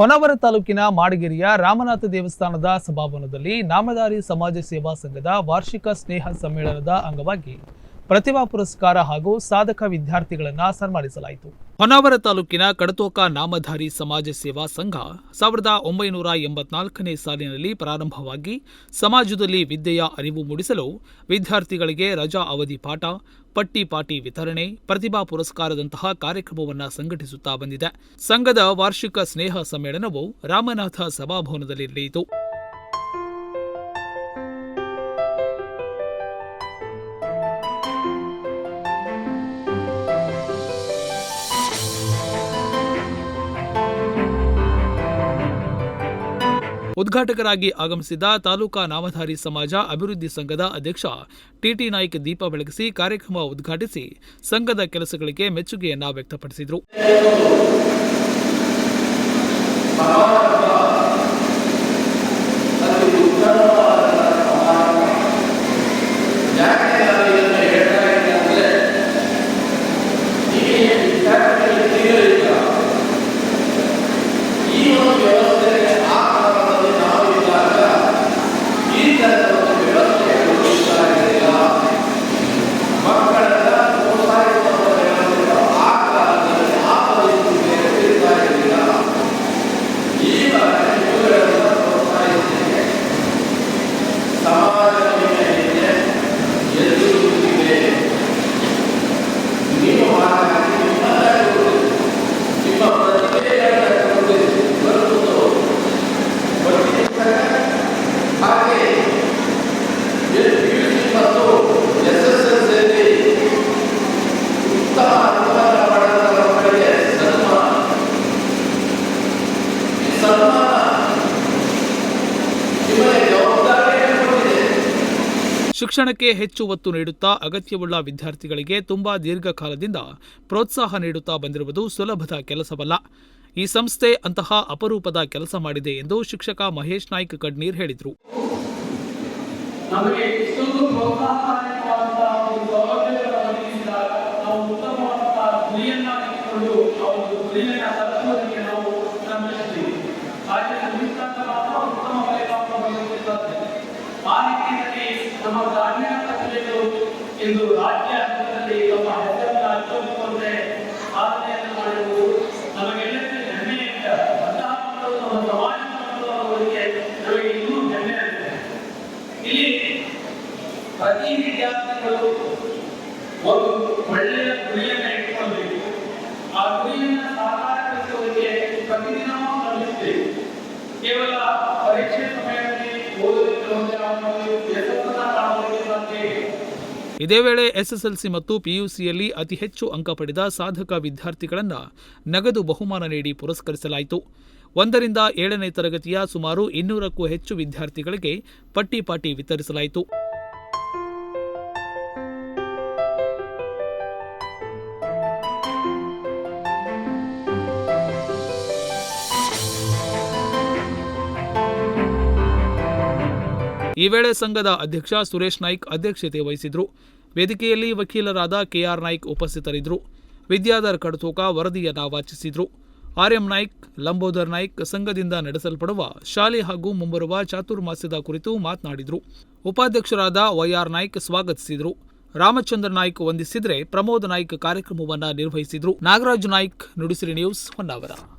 ಹೊನ್ನಾವರ ತಾಲೂಕಿನ ಮಾಡಗಿರಿಯ ರಾಮನಾಥ ದೇವಸ್ಥಾನದ ಸಭಾಭವನದಲ್ಲಿ ನಾಮಧಾರಿ ಸಮಾಜ ಸೇವಾ ಸಂಘದ ವಾರ್ಷಿಕ ಸ್ನೇಹ ಸಮ್ಮೇಳನದ ಅಂಗವಾಗಿ ಪ್ರತಿಭಾ ಪುರಸ್ಕಾರ ಹಾಗೂ ಸಾಧಕ ವಿದ್ಯಾರ್ಥಿಗಳನ್ನು ಸನ್ಮಾನಿಸಲಾಯಿತು. ಹೊನ್ನಾವರ ತಾಲೂಕಿನ ಕಡತೋಕ ನಾಮಧಾರಿ ಸಮಾಜ ಸೇವಾ ಸಂಘ ಸಾವಿರದ ಒಂಬೈನೂರ ಎಂಬತ್ನಾಲ್ಕನೇ ಸಾಲಿನಲ್ಲಿ ಪ್ರಾರಂಭವಾಗಿ ಸಮಾಜದಲ್ಲಿ ವಿದ್ಯೆಯ ಅರಿವು ಮೂಡಿಸಲು ವಿದ್ಯಾರ್ಥಿಗಳಿಗೆ ರಜಾ ಅವಧಿ ಪಾಠ, ಪಟ್ಟಿ ಪಾಟಿ ವಿತರಣೆ, ಪ್ರತಿಭಾ ಪುರಸ್ಕಾರದಂತಹ ಕಾರ್ಯಕ್ರಮವನ್ನು ಸಂಘಟಿಸುತ್ತಾ ಬಂದಿದೆ. ಸಂಘದ ವಾರ್ಷಿಕ ಸ್ನೇಹ ಸಮ್ಮೇಳನವು ರಾಮನಾಥ ಸಭಾಭವನದಲ್ಲಿ ನಡೆಯಿತು. ಉದ್ಘಾಟಕರಾಗಿ ಆಗಮಿಸಿದ ತಾಲೂಕಾ ನಾಮಧಾರಿ ಸಮಾಜ ಅಭಿವೃದ್ಧಿ ಸಂಘದ ಅಧ್ಯಕ್ಷ ಟಿಟಿ ನಾಯ್ಕ ದೀಪ ಬೆಳಗಿಸಿ ಕಾರ್ಯಕ್ರಮ ಉದ್ಘಾಟಿಸಿ ಸಂಘದ ಕೆಲಸಗಳಿಗೆ ಮೆಚ್ಚುಗೆಯನ್ನು ವ್ಯಕ್ತಪಡಿಸಿದರು. ಶಿಕ್ಷಣಕ್ಕೆ ಹೆಚ್ಚು ಒತ್ತು ನೀಡುತ್ತಾ ಅಗತ್ಯವುಳ್ಳ ವಿದ್ಯಾರ್ಥಿಗಳಿಗೆ ತುಂಬಾ ದೀರ್ಘಕಾಲದಿಂದ ಪ್ರೋತ್ಸಾಹ ನೀಡುತ್ತಾ ಬಂದಿರುವುದು ಸುಲಭದ ಕೆಲಸವಲ್ಲ. ಈ ಸಂಸ್ಥೆ ಅಂತಹ ಅಪರೂಪದ ಕೆಲಸ ಮಾಡಿದೆ ಎಂದು ಶಿಕ್ಷಕ ಮಹೇಶ್ ನಾಯ್ಕ್ ಕಡ್ನೀರ್ ಹೇಳಿದರು. ನಮ್ಮ ಗ್ರಾಮೀಣ ಪ್ರದೇಶಗಳು ಇಂದು ರಾಜ್ಯ ಹಂತದಲ್ಲಿ ತಮ್ಮ ಹೆಸರನ್ನು ಹಂಚಿಕೊಂಡ್ರೆ ಸಾಧನೆಯನ್ನು ಮಾಡಿರುವುದು ನಮಗೆಲ್ಲರಿಗೂ ಹೆಮ್ಮೆಯಿಂದ ಅಂತಹ ನಮ್ಮ ಸಮಾಜ ಮಕ್ಕಳವರಿಗೆ ನಮಗೆ ಇನ್ನೂ ಹೆಮ್ಮೆ ಆಗಿದೆ ಇಲ್ಲಿ ಪ್ರತಿ ವಿದ್ಯಾರ್ಥಿಗಳು ಒಂದು ಒಳ್ಳೆಯ ಗುರಿಯನ್ನು ಇಟ್ಕೊಳ್ಬೇಕು ಆ ಗುರಿಯನ್ನು ಸಾಕಾರಗೊಳಿಸುವುದಕ್ಕೆ ಪ್ರತಿದಿನವೂ ಶ್ರಮಿಸಬೇಕು ಕೇವಲ ಪರೀಕ್ಷೆ ಸಮಯದಲ್ಲಿ ಓದಲಿಕ್ಕೆ ಹೋದರೆ ಅವನು. ಇದೇ ವೇಳೆ ಎಸ್ಎಸ್ಎಲ್ಸಿ ಮತ್ತು ಪಿಯುಸಿಯಲ್ಲಿ ಅತಿ ಹೆಚ್ಚು ಅಂಕ ಪಡೆದ ಸಾಧಕ ವಿದ್ಯಾರ್ಥಿಗಳನ್ನು ನಗದು ಬಹುಮಾನ ನೀಡಿ ಪುರಸ್ಕರಿಸಲಾಯಿತು. ಒಂದರಿಂದ ಏಳನೇ ತರಗತಿಯ ಸುಮಾರು ಇನ್ನೂರಕ್ಕೂ ಹೆಚ್ಚು ವಿದ್ಯಾರ್ಥಿಗಳಿಗೆ ಪಟ್ಟಿ ಪಾಟಿ ವಿತರಿಸಲಾಯಿತು. ಈ ವೇಳೆ ಸಂಘದ ಅಧ್ಯಕ್ಷ ಸುರೇಶ್ ನಾಯ್ಕ್ ಅಧ್ಯಕ್ಷತೆ ವಹಿಸಿದ್ರು. ವೇದಿಕೆಯಲ್ಲಿ ವಕೀಲರಾದ ಕೆಆರ್ ನಾಯ್ಕ್ ಉಪಸ್ಥಿತರಿದ್ದರು. ವಿದ್ಯಾಧರ್ ಕಡತೋಕ ವರದಿಯನ್ನು ವಾಚಿಸಿದ್ರು. ಆರ್ಎಂ ನಾಯ್ಕ್, ಲಂಬೋದರ್ ನಾಯ್ಕ್ ಸಂಘದಿಂದ ನಡೆಸಲ್ಪಡುವ ಶಾಲೆ ಹಾಗೂ ಮುಂಬರುವ ಚಾತುರ್ಮಾಸ್ಯದ ಕುರಿತು ಮಾತನಾಡಿದರು. ಉಪಾಧ್ಯಕ್ಷರಾದ ವೈಆರ್ ನಾಯ್ಕ್ ಸ್ವಾಗತಿಸಿದರು. ರಾಮಚಂದ್ರ ನಾಯ್ಕ್ ವಂದಿಸಿದ್ರೆ ಪ್ರಮೋದ್ ನಾಯ್ಕ್ ಕಾರ್ಯಕ್ರಮವನ್ನ ನಿರ್ವಹಿಸಿದ್ರು. ನಾಗರಾಜ್ ನಾಯ್ಕ್, ನುಡಿಸಿರಿ ನ್ಯೂಸ್ ಹೊನ್ನಾವರ.